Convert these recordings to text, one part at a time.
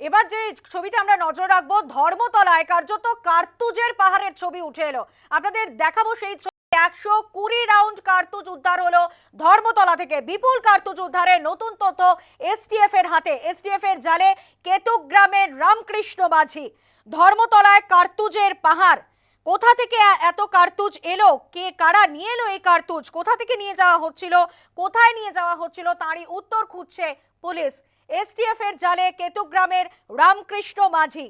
এবার যে ছবিতে আমরা নজর রাখব, ধর্মতলায় কার্যত কার্তুজের পাহাড়ের ছবি উঠে এলো। আপনাদের দেখাবো সেই ছবি। একশো কুড়ি রাউন্ড কার্তুজ উদ্ধার হলো ধর্মতলা থেকে। বিপুল কার্তুজ উদ্ধারে নতুন তথ্য এসটিএফ এর হাতে। এসটিএফ এর জালে কেতুক গ্রামের রামকৃষ্ণ মাঝি। ধর্মতলায় কার্তুজের পাহাড়। কোথা থেকে এত কার্তুজ এলো? কে কারা নিয়ে এলো এই কার্তুজ? কোথা থেকে নিয়ে যাওয়া হচ্ছিল? কোথায় নিয়ে যাওয়া হচ্ছিল? তারই উত্তর খুঁজছে পুলিশ। এসটিএফ এর জালে কেতুক গ্রামের রামকৃষ্ণ মাঝি।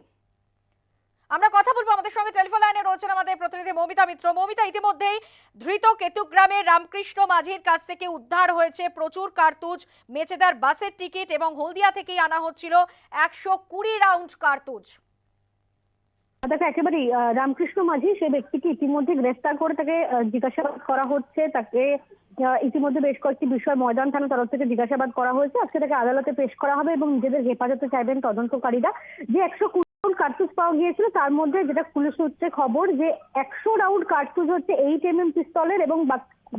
আমরা কথা বলব আমাদের সঙ্গে টেলিফোন লাইনে রয়েছেন আমাদের প্রতিনিধি মৌমিতা মিত্র। মৌমিতা, ইতিমধ্যেই ধৃত কেতুক গ্রামের রামকৃষ্ণ মাঝির কাছ থেকে উদ্ধার হয়েছে প্রচুর কার্তুজ, মেচেদার বাসের টিকিট এবং হলদিয়া থেকেই আনা হচ্ছিল একশো কুড়ি রাউন্ড কার্তুজ। দেখো, একেবারেই রামকৃষ্ণ মাঝি সে ব্যক্তিকে ইতিমধ্যে গ্রেফতার করে তাকে জিজ্ঞাসাবাদ করা হচ্ছে, তাকে ইতিমধ্যে বেশ কয়েকটি বিষয় ময়দান থানা তরফ থেকে জিজ্ঞাসাবাদ করা হয়েছে। আজকে তাকে আদালতে পেশ করা হবে এবং নিজেদের হেফাজতে চাইবেন তদন্তকারীরা। যে একশো কুড়ি রাউন্ড কার্তুজ পাওয়া গিয়েছিল, তার মধ্যে যেটা পুলিশ সূত্রে খবর যে একশো রাউন্ড কার্তুজ হচ্ছে এইট এম এম পিস্তলের এবং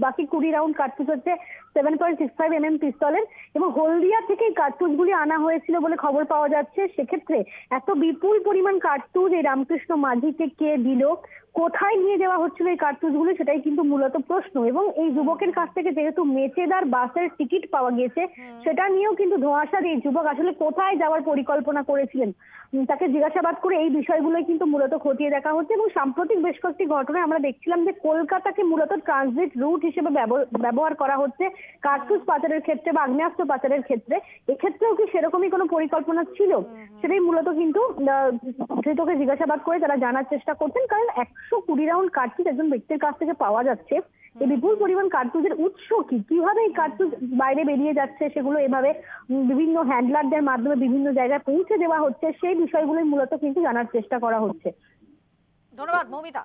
বাকি কুড়ি রাউন্ড কার্তুজ হচ্ছে seven point six five M M পিস্তলের। এবং হলদিয়া থেকে এই কার্তুজগুলি আনা হয়েছিল বলে খবর পাওয়া যাচ্ছে। সেক্ষেত্রে এত বিপুল পরিমাণ কার্তুজ এই রামকৃষ্ণ মাঝিকে কে দিল? কোথায় নিয়ে যাওয়া হচ্ছিল এই কার্তুজগুলি সেটাই কিন্তু মূলত প্রশ্ন। এবং এই যুবকের কাছ থেকে যেহেতু মেচেদার বাসের টিকিট পাওয়া গিয়েছে সেটা নিয়েও কিন্তু ধোঁয়াশা এই যুবক আসলে কোথায় যাওয়ার পরিকল্পনা করেছিলেন? তাকে জিজ্ঞাসাবাদ করে এই বিষয়গুলোই কিন্তু মূলত খতিয়ে দেখা হচ্ছে এবং সাম্প্রতিক বেশ কয়েকটি ঘটনায় আমরা দেখছিলাম যে কলকাতাকে মূলত ট্রানজিট রুট হিসেবে ব্যবহার করা হচ্ছে কার্তুজ পাচারের ক্ষেত্রে বা আগ্নেয়াস্ত্র পাচারের ক্ষেত্রে। এক্ষেত্রেও কি সেরকমই কোনো পরিকল্পনা ছিল? সেটাই মূলত কিন্তু ধৃতকে জিজ্ঞাসাবাদ করে তারা জানার চেষ্টা করছেন, কারণ একশো কুড়ি রাউন্ড কার্তুজ একজন ব্যক্তির কাছ থেকে পাওয়া যাচ্ছে। এই বিপুল পরিমাণ কার্তুজের উৎস কি? কীভাবে এই কার্তুজ বাইরে বেরিয়ে যাচ্ছে? সেগুলো এভাবে বিভিন্ন হ্যান্ডলারদের মাধ্যমে বিভিন্ন জায়গায় পৌঁছে দেওয়া হচ্ছে। সেই বিষয়গুলোই মূলত কিন্তু জানার চেষ্টা করা হচ্ছে। ধন্যবাদ, মৌমিতা।